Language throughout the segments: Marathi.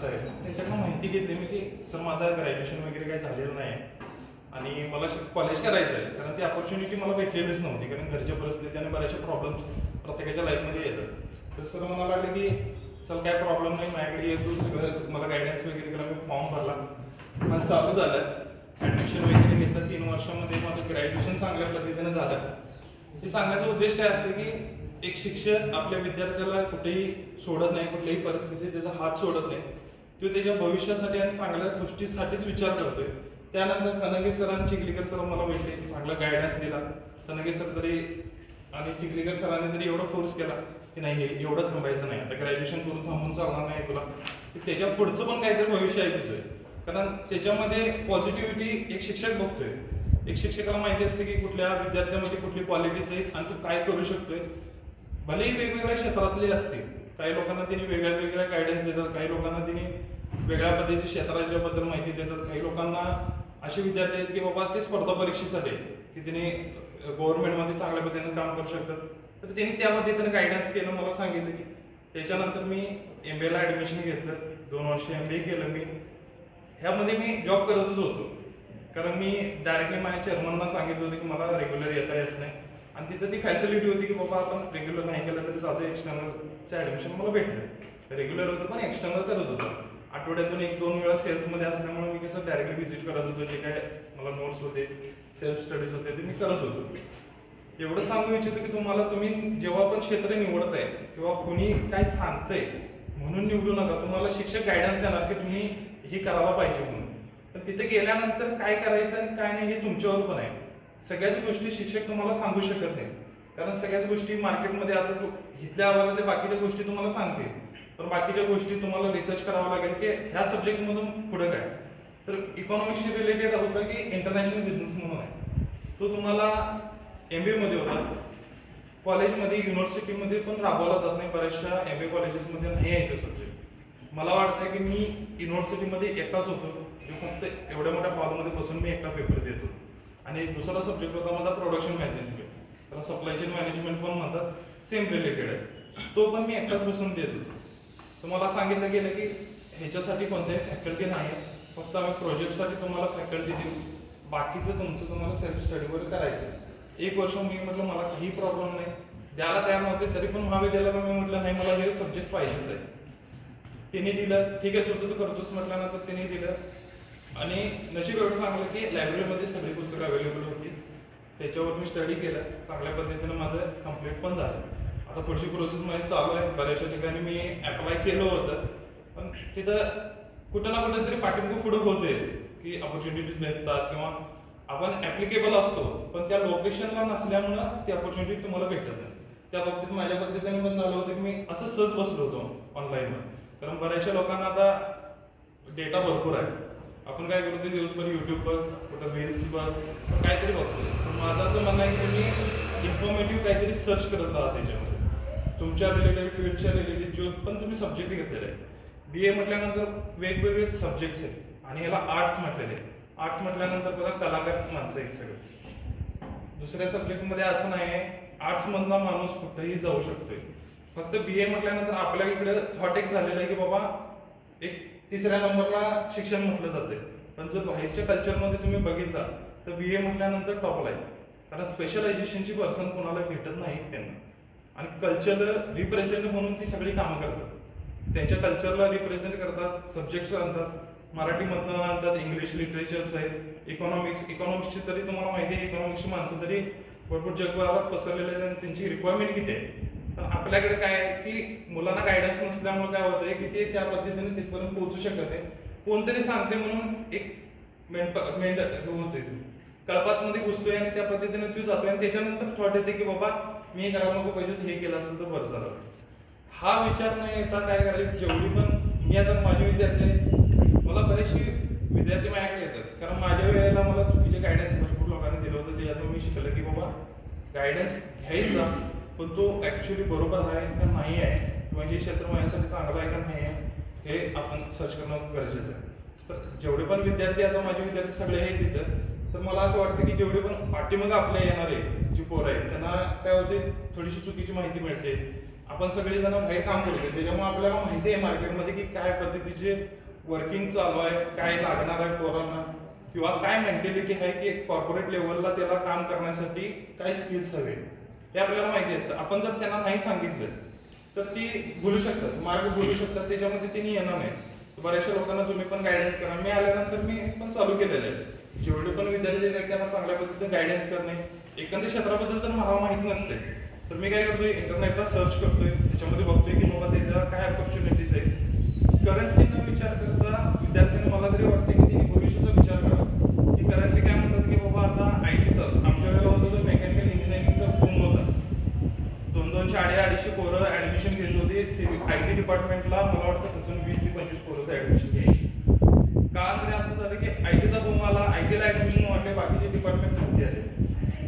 क्लासेस आहेत त्यांच्याकडून माहिती घेतली मी की सर माझं ग्रॅज्युएशन वगैरे काही झालेलं नाही. आणि मला कॉलेज करायचं आहे. कारण ती अपॉर्च्युनिटी मला भेटलेलीच नव्हती. कारण घरच्या परिस्थिती आणि बऱ्याचशा प्रॉब्लेम्स प्रत्येकाच्या लाईफमध्ये येतात. तर सर मला लागलं की चल काय प्रॉब्लेम नाही. माझ्याकडे ये तू. सगळं मला गायडन्स वगैरे केला. मी फॉर्म भरला. मला चालू झालं. ॲडमिशन वगैरे घेतलं. तीन वर्षामध्ये माझं ग्रॅज्युएशन चांगल्या पद्धतीने झालं. हे सांगण्याचा उद्देश काय असते की एक शिक्षक आपल्या विद्यार्थ्याला कुठेही सोडत नाही. कुठल्याही परिस्थितीत त्याचा हात सोडत नाही. तो त्याच्या भविष्यासाठी आणि चांगल्या गोष्टीसाठीच विचार करतोय. त्यानंतर कनगे सर आणि चिखलीकर सर मला भेटले चांगला गायडन्स दिला. कनगे सर तरी आणि चिखलीकर सरांनी तरी एवढा फोर्स केला की नाही हे एवढं थांबायचं नाही. आता ग्रॅज्युएशन करून थांबून चालणार नाही तुला. त्याच्या पुढचं पण काहीतरी भविष्य आहे तुझं. कारण त्याच्यामध्ये पॉझिटिव्हिटी एक शिक्षक बघतोय. एक शिक्षकाला माहिती असते की कुठल्या विद्यार्थ्यामध्ये कुठली क्वालिटीज आहेत आणि तू काय करू शकतोय. भलेही वेगवेगळ्या क्षेत्रातले असतील काही लोकांना त्यांनी वेगळ्या वेगळ्या गायडन्स देतात काही लोकांना त्यांनी वेगळ्या पद्धतीच्या क्षेत्राच्या बद्दल माहिती देतात काही लोकांना असे विद्यार्थी आहेत की बाबा ते स्पर्धा परीक्षेसाठी की त्यांनी गव्हर्नमेंटमध्ये चांगल्या पद्धतीने काम करू शकतात. तर त्यांनी त्यामध्ये त्यांनी गायडन्स केलं मला सांगितलं की त्याच्यानंतर मी एम बी एला ॲडमिशन घेतलं दोन वर्ष एम बी ए केलं मी. ह्यामध्ये मी जॉब करतच होतो. कारण मी डायरेक्टली माझ्या चेअरमनना सांगितलं होतं की मला रेग्युलर येता येत नाही. आणि तिथं ती फॅसिलिटी होती की बाबा आपण रेग्युलर नाही केलं तरी साधं एक्सटर्नलचं ॲडमिशन मला भेटलं. रेग्युलर होतं पण एक्सटर्नल करत होतो. आठवड्यातून एक दोन वेळा सेल्समध्ये असल्यामुळे मी कसं डायरेक्टली व्हिजिट करत होतो जे काय मला नोट्स होते सेल्फ स्टडीज होते ते मी करत होतो. एवढं सांगू इच्छितो की तुम्हाला तुम्ही जेव्हा पण क्षेत्र निवडताय तेव्हा कुणी काय सांगतंय म्हणून निवडू नका. तुम्हाला शिक्षक गायडन्स देणार की तुम्ही हे करायला पाहिजे म्हणून. पण तिथे गेल्यानंतर काय करायचं आणि काय नाही हे तुमच्यावर पण आहे. सगळ्याच गोष्टी शिक्षक तुम्हाला सांगू शकत नाही. कारण सगळ्याच गोष्टी मार्केटमध्ये आता तू इथल्या आवाला ते बाकीच्या गोष्टी तुम्हाला सांगते. पण बाकीच्या गोष्टी तुम्हाला रिसर्च करावं लागेल की ह्या सब्जेक्टमधून पुढं काय. तर इकॉनॉमिक्सशी रिलेटेड होतं की इंटरनॅशनल बिझनेस म्हणून आहे. तो तुम्हाला एम बीमध्ये होता. कॉलेजमध्ये युनिव्हर्सिटीमध्ये पण राबवला जात नाही. बऱ्याचशा एम बी कॉलेजेसमध्ये नाही आहे ते सब्जेक्ट मला वाटतं की मी युनिव्हर्सिटीमध्ये एकटाच होतो. जो फक्त एवढ्या मोठ्या हॉलमध्ये बसून मी एकटा पेपर देतो. आणि दुसरा सब्जेक्ट होता माझा प्रोडक्शन मॅनेजमेंट त्याला सप्लाय चेन मॅनेजमेंट पण म्हणतात सेम रिलेटेड आहे. तो पण मी एकटाच बसून देत होतो. तर मला सांगितलं गेलं की ह्याच्यासाठी कोणत्याही फॅकल्टी नाही आहे फक्त आम्ही प्रोजेक्टसाठी तुम्हाला फॅकल्टी देऊ. बाकीचं तुमचं तुम्हाला सेल्फ स्टडीवर करायचं आहे. एक वर्ष मी म्हटलं मला काही प्रॉब्लेम नाही. द्यायला तयार नव्हते तरी पण महाविद्यालयाला मी म्हटलं नाही मला हे सब्जेक्ट पाहिजेच आहे. त्यांनी दिलं ठीक आहे तुझं तू करतोस म्हटल्यानंतर त्यांनी दिलं. आणि नशीब एवढं सांगलं की लायब्ररीमध्ये सगळी पुस्तकं अवेलेबल होती. त्याच्यावर मी स्टडी केलं. चांगल्या पद्धतीनं माझं कंप्लीट पण झालं. आता पुढची प्रोसेस माझी चालू आहे. बऱ्याचशा ठिकाणी मी अप्लाय केलं होतं. पण तिथं कुठं ना कुठं तरी पाठिंबा पुढं होतेच की ऑपॉर्च्युनिटीज भेटतात किंवा आपण ॲप्लिकेबल असतो पण त्या लोकेशनला नसल्यामुळं ती ऑपॉर्च्युनिटी तुम्हाला भेटत नाही. त्या बाबतीत माझ्या पद्धतीने पण झालं होतं की मी असं सहज बसलो होतो ऑनलाईनवर कारण बऱ्याचशा लोकांना आता डेटा भरपूर आहे. आपण काय करतो दिवसभर युट्यूब कुठं रील्स काहीतरी बघतो. पण माझं असं म्हणणं आहे की तुम्ही इन्फॉर्मेटिव्ह काहीतरी सर्च करत राहा त्याच्यामध्ये. तुमच्या रिलेटेड फील्डच्या रिलेटेड जो पण तुम्ही सब्जेक्ट घेतलेले आहे. बी ए म्हटल्यानंतर वेगवेगळे सब्जेक्ट्स आहेत. आणि याला आर्ट्स म्हटलेले आहे. आर्ट्स म्हटल्यानंतर बघा कलाकार माणसं आहेत सगळे. दुसऱ्या सब्जेक्टमध्ये असं नाही आहे आर्ट्समधला माणूस कुठेही जाऊ शकतोय. फक्त बी ए म्हटल्यानंतर आपल्या इकडे थॉट एक झालेलं आहे की बाबा एक तिसऱ्या नंबरला शिक्षण म्हटलं जाते पण जर बाहेरच्या कल्चरमध्ये तुम्ही बघितला तर बी ए म्हटल्यानंतर टॉपला आहे कारण स्पेशलायझेशनची पर्सन कोणाला भेटत नाहीत त्यांना. आणि कल्चरल रिप्रेझेंट म्हणून ती सगळी कामं करतात. त्यांच्या कल्चरला रिप्रेझेंट करतात सब्जेक्ट्स आणतात. मराठीमधनं आणतात इंग्लिश लिटरेचर्स आहेत. इकॉनॉमिक्स इकॉनॉमिक्सची तरी तुम्हाला माहिती आहे इकॉनॉमिक्सची माणसं तरी भरपूर जगभरात पसरलेले आहेत आणि त्यांची रिक्वायरमेंट किती आहे? पण आपल्याकडे काय आहे की मुलांना गायडन्स नसल्यामुळे काय होतंय की ते त्या पद्धतीने तिथपर्यंत पोहोचू शकत नाही. कोणतरी सांगते म्हणून एक मेंढ हे होतोय तो. कळपातमध्ये घुसतोय आणि त्या पद्धतीने तू जातोय आणि त्याच्यानंतर थॉट येते की बाबा मी हे करायला नको पाहिजे हे केलं असेल तर बरं झालं. हा विचार न येता काय करायचं? जेवढी पण मी आता माझे विद्यार्थी आहे, मला बरेचसे विद्यार्थी माझ्याकडे येतात. कारण माझ्या वेळेला मला चुकीचे गायडन्स भरपूर लोकांनी दिलं होतं त्याच्यातून मी शिकलं की बाबा गायडन्स घ्यायचा. पण तो ऍक्च्युली बरोबर आहे का नाही आहे? किंवा हे क्षेत्र माझ्यासाठी चांगलं आहे का नाही आहे? हे आपण सर्च करणं गरजेचं आहे. तर जेवढे पण विद्यार्थी आता माझे विद्यार्थी सगळे आहेत तिथं तर मला असं वाटतं की जेवढे पण पाठीमागं आपल्या येणारे जी पोरं आहेत त्यांना काय होते थोडीशी चुकीची माहिती मिळते. आपण सगळेजण बाहेर काम करतो त्याच्यामुळे आपल्याला माहिती आहे मार्केटमध्ये की काय पद्धतीचे वर्किंग चालू आहे काय लागणार आहे पोरांना किंवा काय मेंटॅलिटी आहे की कॉर्पोरेट लेवलला त्याला काम करण्यासाठी काय स्किल्स हवे. हे आपल्याला माहिती असतं. आपण जर त्यांना नाही सांगितलं तर ती बोलू शकतात. मार्ग बोलू शकतात. त्याच्यामध्ये त्यांनी येणार नाही बऱ्याचशा लोकांना तुम्ही पण गायडन्स करा. मी आल्यानंतर मी पण चालू केलेलं आहे. जेवढे पण विद्यार्थी आहेत त्यांना चांगल्या पद्धतीने गायडन्स करणे. एखाद्या क्षेत्राबद्दल तर मला माहीत नसते. तर मी काय करतोय इंटरनेटला सर्च करतोय. त्याच्यामध्ये बघतोय की बाबा त्याच्या काय ऑपॉर्च्युनिटीज आहेत. करंटली न विचार करता विद्यार्थ्यांना मला तरी वाटते की त्यांनी भविष्याचा विचार करा की करंटली काय म्हणतात की बाबा आता आय टीचा आमच्या वेळेला होतं तर मेकॅनिकल इंजिनिअरिंगचा बूम होता दोन दोनशे अडीच अडीचशे पोरं ऍडमिशन घेत होती. सिव्हिल आय टी डिपार्टमेंटला मला वाटतं खचून वीस ते पंचवीस पोरंचं ऍडमिशन घ्यायची. का तरी असं झालं की आय टीचा बूम आला आय टीला ऍडमिशन वाटले बाकीचे डिपार्टमेंट खाली आले.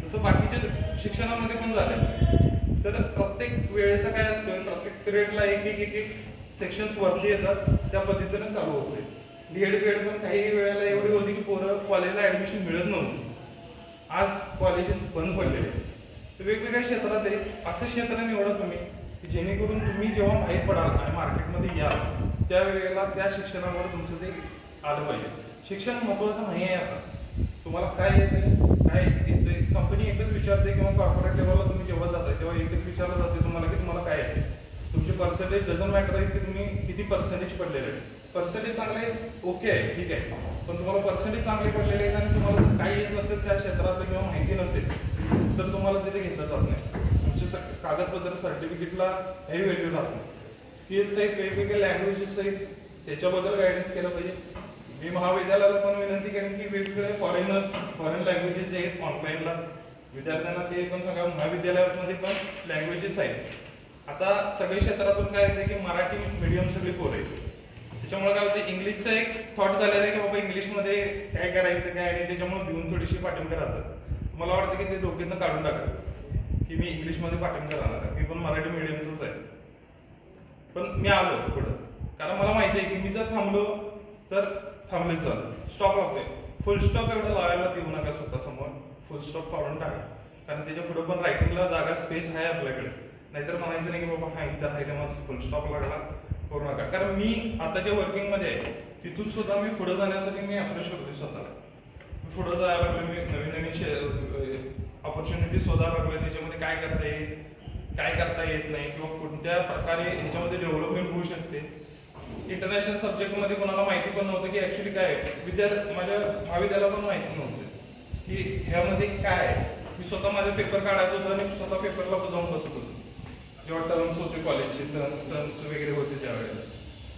तसं बाकीच्या शिक्षणामध्ये पण झालं तर प्रत्येक वेळेचा काय असतं प्रत्येक पिरियडला एक एक एक एक सेक्शन्स वरती येतात. त्या पद्धतीने चालू होते डीएड बीएड पण काही वेळेला एवढी होती की पोरं कॉलेजला ऍडमिशन मिळत नव्हती. आज कॉलेजेस बंद पडलेले आहेत. तर वेगवेगळ्या क्षेत्रात आहे. असं क्षेत्र निवडा तुम्ही की जेणेकरून तुम्ही जेव्हा बाहेर पडाल आणि मार्केटमध्ये याल त्यावेळेला त्या शिक्षणावर तुमचं ते आलं पाहिजे. शिक्षण महत्वाचं नाही आहे आता. तुम्हाला काय येते काय येते कंपनी एकच विचारते किंवा कॉर्पोरेट लेवलला तुम्ही जेव्हा जाता तेव्हा एकच विचारलं जाते तुम्हाला की तुम्हाला काय येते तुमचे पर्सेंटेज डझन मॅटर आहे की तुम्ही किती पर्सेंटेज पडलेले आहे पर्सेंटेज चांगले ओके आहे ठीक आहे. पण तुम्हाला पर्सेंटेज चांगले पडलेले आहेत आणि तुम्हाला काही येत नसेल त्या क्षेत्रातलं किंवा माहिती नसेल तर तुम्हाला तिथे घेतलं जात नाही. तुमचे कागदपत्र सर्टिफिकेटला हेही व्हॅल्यू राहत नाही. स्किल्स एक वेगवेगळे लँग्वेजेस आहेत त्याच्याबद्दल गायडन्स केलं पाहिजे. मी महाविद्यालयाला पण विनंती करेन की वेगवेगळे फॉरेनर्स फॉरेन लँग्वेजेस जे आहेत ऑनलाईनला विद्यार्थ्यांना ते पण सांगा. महाविद्यालयामध्ये पण लँग्वेजेस आहेत. आता सगळे क्षेत्रातून काय येते की मराठी मीडियम सगळी पोरं आहेत. त्याच्यामुळे काय होतं इंग्लिशचं एक थॉट झालेलं आहे की बाबा इंग्लिशमध्ये काय करायचं काय आणि त्याच्यामुळे भिवून थोडीशी पाठिंबा राहतात. मला वाटतं की ते डोक्यातनं काढून टाकलं. की मी इंग्लिशमध्ये पाठिंबा राहणार आहे. मी पण मराठी मिडियमचंच आहे. पण मी आलो पुढं. कारण मला माहिती आहे की मी जर थांबलो तर थांबले सर स्टॉप लावतोय फुल स्टॉप एवढं लावायला देऊ नका स्वतः समोर फुल स्टॉप काढून टाका. कारण त्याच्या पुढे पण रायटिंगला जागा स्पेस आहे आपल्याकडे. नाहीतर म्हणायचं नाही की बाबा हा इथं राहिलं माझं फुल स्टॉप लागला. करू नका. कारण मी आता जे वर्किंगमध्ये आहे. तिथून सुद्धा मी पुढे जाण्यासाठी मी अप्रोच करतोय स्वतःला. पुढं जायला लागलो मी नवीन नवीन ऑपॉर्च्युनिटी शोधायला लागलो त्याच्यामध्ये काय करता येईल काय करता येत नाही किंवा कोणत्या प्रकारे ह्याच्यामध्ये डेव्हलपमेंट होऊ शकते. इंटरनॅशनल सब्जेक्टमध्ये कोणाला माहिती पण नव्हतं की ॲक्च्युली काय विद्यार्थी माझ्या महाविद्यालयाला पण माहिती नव्हतं की ह्यामध्ये काय आहे. मी स्वतः माझे पेपर काढायचो होतो आणि स्वतः पेपरला जाऊन बसत होतो. जेव्हा टर्म्स होते कॉलेजचे टर्म्स वगैरे होते त्यावेळेला.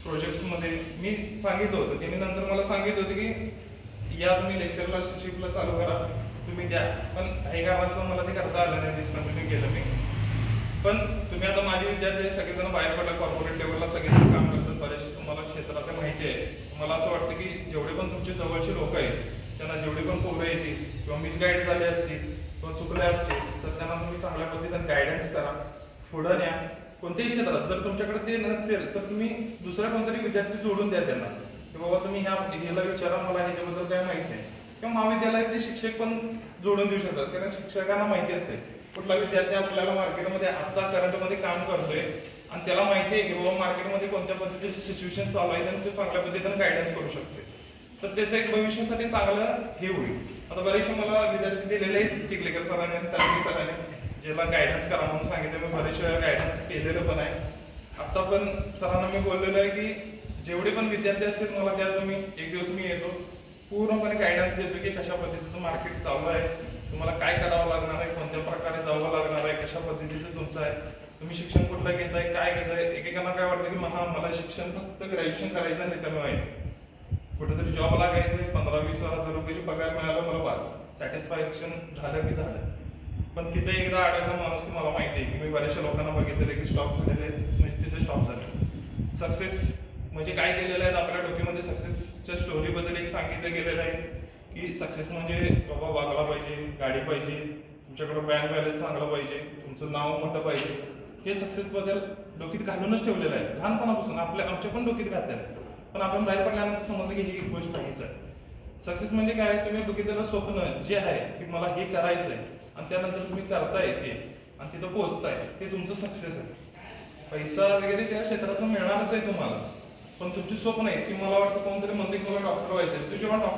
प्रोजेक्ट्समध्ये मी सांगितलं होतं. त्यांनी नंतर मला सांगितलं होतं की या तुम्ही लेक्चरला शिफ्टला चालू करा. तुम्ही द्या. पण काही कारणास्तव मला ते करता आलं नाही. डिस्कंटिन्यू केलं मी. पण तुम्ही आता माझे विद्यार्थी सगळेजण बाहेर पडला. कॉर्पोरेट लेवलला सगळेजण काम करतात. बरेचसे तुम्हाला क्षेत्रात माहिती आहे. मला असं वाटतं की जेवढे पण तुमचे जवळचे लोक आहेत त्यांना जेवढे पण पोरं येतील किंवा मिसगाईड झाले असतील किंवा चुकले असतील तर त्यांना तुम्ही चांगल्या पद्धतीनं गायडन्स करा. पुढं न्या. कोणत्याही क्षेत्रात. जर तुमच्याकडे ते नसेल तर तुम्ही दुसऱ्या कोणतरी विद्यार्थी जोडून द्या त्यांना. की बाबा तुम्ही ह्या ह्याला विचारा मला ह्याच्याबद्दल काय माहिती नाही. किंवा महाविद्यालयातले शिक्षक पण जोडून देऊ शकतात कारण शिक्षकांना माहिती असते. कुठला विद्यार्थी आपल्याला मार्केटमध्ये आता करंटमध्ये काम करतोय आणि त्याला माहिती आहे की बाबा मार्केटमध्ये कोणत्या पद्धतीचे सिच्युएशन चालू आहे आणि तो चांगल्या पद्धतीने गायडन्स करू शकतोय. तर त्याचं एक भविष्यासाठी चांगलं हे होईल. आता बरेचसे मला विद्यार्थी दिलेले आहेत चिखलेकर सरांनी आणि तन्वी सरांनी ज्याला गायडन्स करा म्हणून सांगितलं. मी बरेचशे वेळा गायडन्स केलेलं पण आहे. आता पण सरांना मी बोललेलं आहे की जेवढे पण विद्यार्थी असतील मला द्या तुम्ही एक दिवस मी येतो. पूर्णपणे गायडन्स देतो की कशा पद्धतीचं मार्केट चालू आहे तुम्हाला काय करावं लागणार आहे कोणत्या प्रकारे जावं लागणार आहे कशा पद्धतीचं तुमचं आहे तुम्ही शिक्षण कुठलं घेताय काय घेताय एकेकांना काय वाटतं की महा मला शिक्षण फक्त ग्रॅज्युएशन करायचं आणि रिकामी व्हायचं. कुठेतरी जॉब लागायचं पंधरा वीस हजार रुपयाची पगार मिळाला मला बस. सॅटिस्फॅक्शन झालं की झालं. पण तिथे एकदा अडकला माणूस की मला माहिती आहे की मी बऱ्याचशा लोकांना बघितलेले की स्टॉप झालेले म्हणजे तिथे स्टॉप झाले सक्सेस म्हणजे काय केलेलं आहे आपल्या डोक्यामध्ये सक्सेसच्या स्टोरीबद्दल एक सांगितलं गेलेलं आहे की सक्सेस म्हणजे बाबा वागला पाहिजे गाडी पाहिजे तुमच्याकडे बँक बॅलन्स चांगला पाहिजे तुमचं नाव मोठं पाहिजे. हे सक्सेस डोक्यात डोकीत घालूनच ठेवलेलं आहे. लहानपणापासून आपल्या आमच्या पण डोकीत घातलेलं आहे. पण आपण बाहेर पडल्यानंतर समजलं की ही गोष्ट नाहीच आहे. सक्सेस म्हणजे काय? तुम्ही बघितलेलं स्वप्न जे आहे की मला हे करायचं आहे आणि त्यानंतर तुम्ही करताय ते आणि तिथं पोहोचताय ते तुमचं सक्सेस आहे. पैसा वगैरे त्या क्षेत्रातून मिळणारच आहे तुम्हाला. पण तुमची स्वप्न आहे की मला वाटतं कोणतरी म्हणते मला डॉक्टर व्हायचं तू जेव्हा डॉक्टर